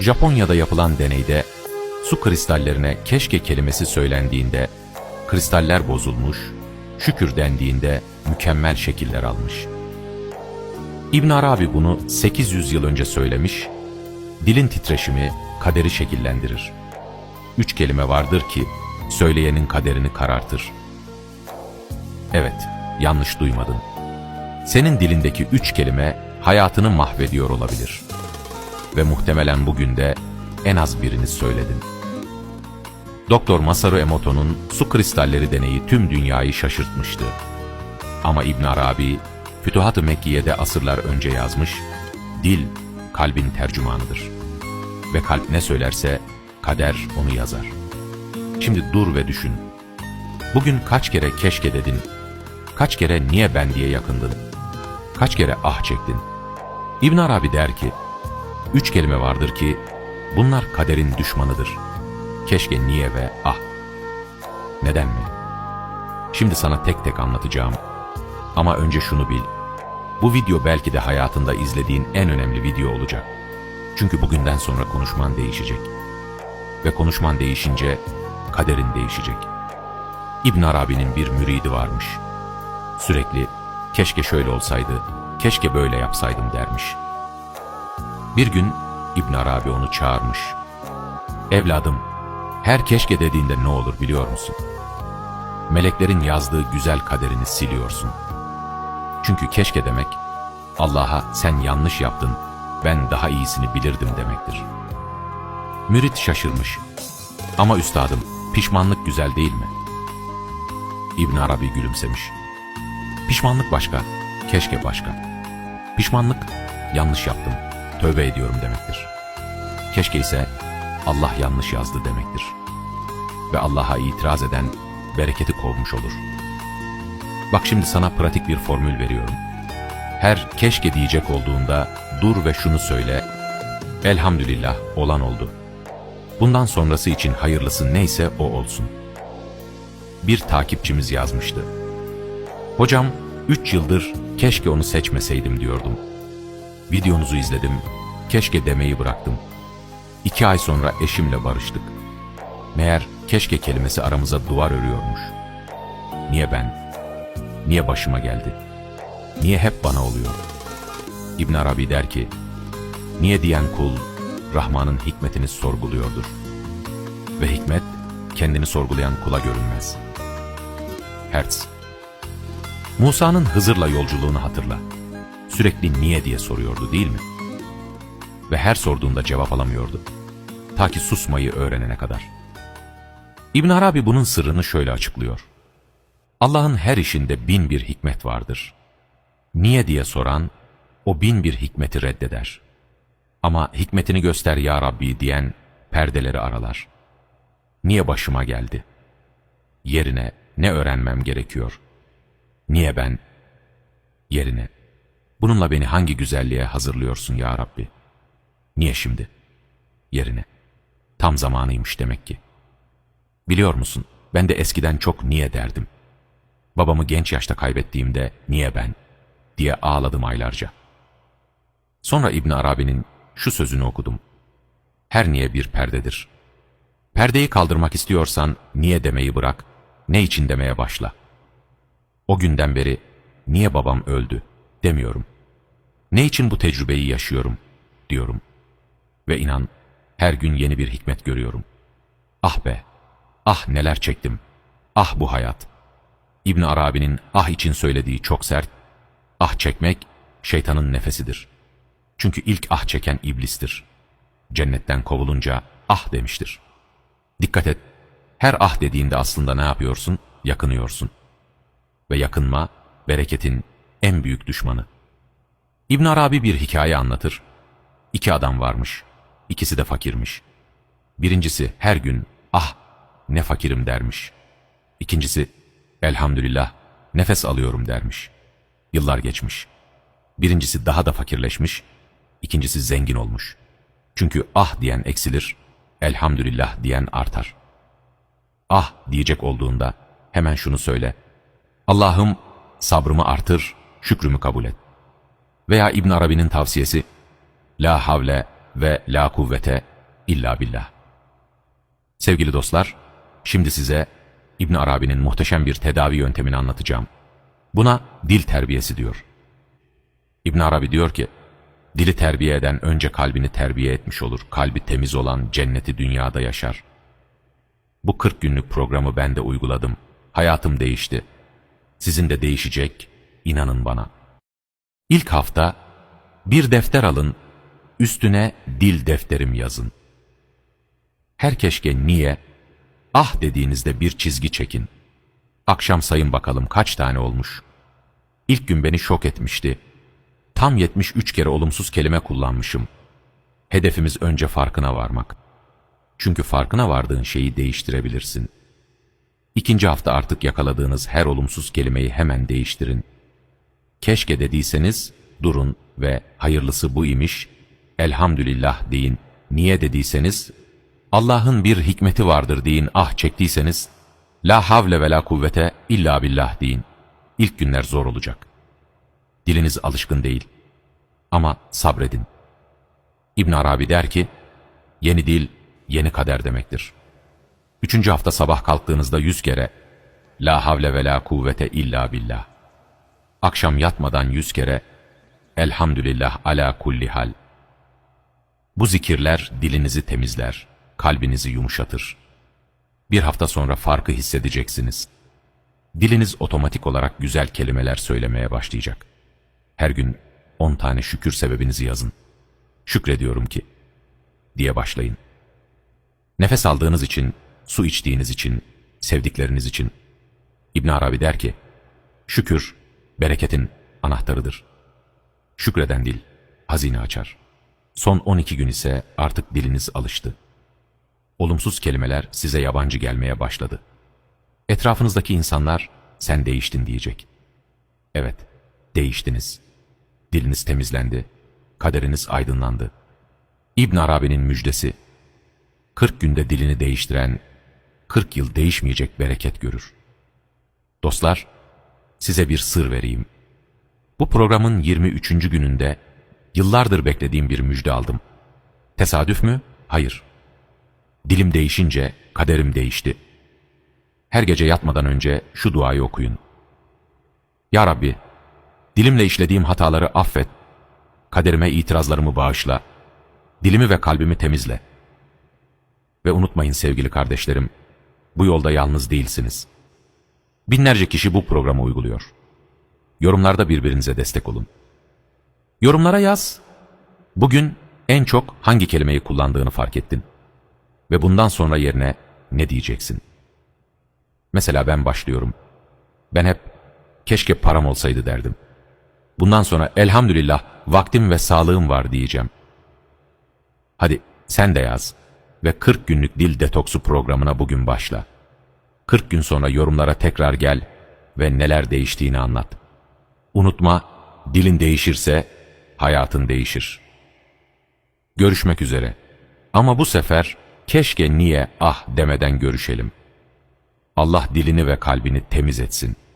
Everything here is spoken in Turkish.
Japonya'da yapılan deneyde su kristallerine keşke kelimesi söylendiğinde kristaller bozulmuş, şükür dendiğinde mükemmel şekiller almış. İbn Arabi bunu 800 yıl önce söylemiş, dilin titreşimi kaderi şekillendirir. Üç kelime vardır ki söyleyenin kaderini karartır. Evet, yanlış duymadın. Senin dilindeki üç kelime hayatını mahvediyor olabilir. Ve muhtemelen bugün de en az birini söyledin. Doktor Masaru Emoto'nun su kristalleri deneyi tüm dünyayı şaşırtmıştı. Ama İbn Arabi, Fütuhat-ı Mekkiye'de asırlar önce yazmış, dil kalbin tercümanıdır. Ve kalp ne söylerse kader onu yazar. Şimdi dur ve düşün. Bugün kaç kere keşke dedin, kaç kere niye ben diye yakındın, kaç kere ah çektin. İbn Arabi der ki, üç kelime vardır ki bunlar kaderin düşmanıdır. Keşke niye ve ah. Neden mi? Şimdi sana tek tek anlatacağım. Ama önce şunu bil. Bu video belki de hayatında izlediğin en önemli video olacak. Çünkü bugünden sonra konuşman değişecek. Ve konuşman değişince kaderin değişecek. İbn Arabi'nin bir müridi varmış. Sürekli keşke şöyle olsaydı, keşke böyle yapsaydım dermiş. Bir gün İbn Arabi onu çağırmış. Evladım, her keşke dediğinde ne olur biliyor musun? Meleklerin yazdığı güzel kaderini siliyorsun. Çünkü keşke demek, Allah'a sen yanlış yaptın, ben daha iyisini bilirdim demektir. Mürit şaşırmış. Ama üstadım, pişmanlık güzel değil mi? İbn Arabi gülümsemiş. Pişmanlık başka, keşke başka. Pişmanlık, yanlış yaptım, tövbe ediyorum demektir. Keşke ise Allah yanlış yazdı demektir. Ve Allah'a itiraz eden bereketi kovmuş olur. Bak şimdi sana pratik bir formül veriyorum. Her keşke diyecek olduğunda dur ve şunu söyle. Elhamdülillah olan oldu. Bundan sonrası için hayırlısı neyse o olsun. Bir takipçimiz yazmıştı. Hocam, üç yıldır keşke onu seçmeseydim diyordum. Videonuzu izledim, keşke demeyi bıraktım. İki ay sonra eşimle barıştık. Meğer keşke kelimesi aramıza duvar örüyormuş. Niye ben? Niye başıma geldi? Niye hep bana oluyor? İbn Arabi der ki, niye diyen kul Rahman'ın hikmetini sorguluyordur. Ve hikmet kendini sorgulayan kula görünmez. Hertz Musa'nın Hızır'la yolculuğunu hatırla. Sürekli niye diye soruyordu değil mi? Ve her sorduğunda cevap alamıyordu. Ta ki susmayı öğrenene kadar. İbn Arabi bunun sırrını şöyle açıklıyor. Allah'ın her işinde bin bir hikmet vardır. Niye diye soran, o bin bir hikmeti reddeder. Ama hikmetini göster ya Rabbi diyen perdeleri aralar. Niye başıma geldi? Yerine ne öğrenmem gerekiyor? Niye ben? Yerine. Bununla beni hangi güzelliğe hazırlıyorsun ya Rabbi? Niye şimdi? Yerine. Tam zamanıymış demek ki. Biliyor musun, ben de eskiden çok niye derdim. Babamı genç yaşta kaybettiğimde niye ben diye ağladım aylarca. Sonra İbn Arabi'nin şu sözünü okudum. Her niye bir perdedir. Perdeyi kaldırmak istiyorsan niye demeyi bırak, ne için demeye başla. O günden beri niye babam öldü demiyorum. Ne için bu tecrübeyi yaşıyorum diyorum. Ve inan her gün yeni bir hikmet görüyorum. Ah be, ah neler çektim, ah bu hayat. İbn Arabi'nin ah için söylediği çok sert, ah çekmek şeytanın nefesidir. Çünkü ilk ah çeken iblistir. Cennetten kovulunca ah demiştir. Dikkat et, her ah dediğinde aslında ne yapıyorsun? Yakınıyorsun. Ve yakınma, bereketin en büyük düşmanı. İbn Arabi bir hikaye anlatır. İki adam varmış, ikisi de fakirmiş. Birincisi her gün ah ne fakirim dermiş. İkincisi elhamdülillah nefes alıyorum dermiş. Yıllar geçmiş. Birincisi daha da fakirleşmiş, ikincisi zengin olmuş. Çünkü ah diyen eksilir, elhamdülillah diyen artar. Ah diyecek olduğunda hemen şunu söyle. Allah'ım sabrımı artır, şükrümü kabul et. Veya İbn Arabi'nin tavsiyesi, La havle ve la kuvvete illa billah. Sevgili dostlar, şimdi size İbn Arabi'nin muhteşem bir tedavi yöntemini anlatacağım. Buna dil terbiyesi diyor. İbn Arabi diyor ki, dili terbiye eden önce kalbini terbiye etmiş olur. Kalbi temiz olan cenneti dünyada yaşar. Bu 40 günlük programı ben de uyguladım. Hayatım değişti. Sizin de değişecek, inanın bana. İlk hafta bir defter alın, üstüne dil defterim yazın. Her keşke niye, ah dediğinizde bir çizgi çekin. Akşam sayın bakalım kaç tane olmuş. İlk gün beni şok etmişti. Tam 73 kere olumsuz kelime kullanmışım. Hedefimiz önce farkına varmak. Çünkü farkına vardığın şeyi değiştirebilirsin. İkinci hafta artık yakaladığınız her olumsuz kelimeyi hemen değiştirin. Keşke dediyseniz durun ve hayırlısı bu imiş, elhamdülillah deyin. Niye dediyseniz, Allah'ın bir hikmeti vardır deyin ah çektiyseniz, la havle ve la kuvvete illa billah deyin. İlk günler zor olacak. Diliniz alışkın değil. Ama sabredin. İbn Arabi der ki, yeni dil, yeni kader demektir. Üçüncü hafta sabah kalktığınızda yüz kere, la havle ve la kuvvete illa billah. Akşam yatmadan yüz kere, elhamdülillah ala kulli hal. Bu zikirler dilinizi temizler, kalbinizi yumuşatır. Bir hafta sonra farkı hissedeceksiniz. Diliniz otomatik olarak güzel kelimeler söylemeye başlayacak. Her gün on tane şükür sebebinizi yazın. Şükrediyorum ki, diye başlayın. Nefes aldığınız için, su içtiğiniz için, sevdikleriniz için. İbn Arabi der ki, şükür, bereketin anahtarıdır. Şükreden dil, hazine açar. Son 12 gün ise artık diliniz alıştı. Olumsuz kelimeler size yabancı gelmeye başladı. Etrafınızdaki insanlar, sen değiştin diyecek. Evet, değiştiniz. Diliniz temizlendi, kaderiniz aydınlandı. İbn Arabi'nin müjdesi, 40 günde dilini değiştiren, 40 yıl değişmeyecek bereket görür. Dostlar, size bir sır vereyim. Bu programın 23. gününde yıllardır beklediğim bir müjde aldım. Tesadüf mü? Hayır. Dilim değişince kaderim değişti. Her gece yatmadan önce şu duayı okuyun. Ya Rabbi, dilimle işlediğim hataları affet, kaderime itirazlarımı bağışla, dilimi ve kalbimi temizle. Ve unutmayın sevgili kardeşlerim, bu yolda yalnız değilsiniz. Binlerce kişi bu programı uyguluyor. Yorumlarda birbirinize destek olun. Yorumlara yaz. Bugün en çok hangi kelimeyi kullandığını fark ettin. Ve bundan sonra yerine ne diyeceksin? Mesela ben başlıyorum. Ben hep keşke param olsaydı derdim. Bundan sonra elhamdülillah vaktim ve sağlığım var diyeceğim. Hadi sen de yaz ve 40 günlük dil detoksu programına bugün başla. 40 gün sonra yorumlara tekrar gel ve neler değiştiğini anlat. Unutma, dilin değişirse hayatın değişir. Görüşmek üzere. Ama bu sefer keşke niye ah demeden görüşelim. Allah dilini ve kalbini temiz etsin.''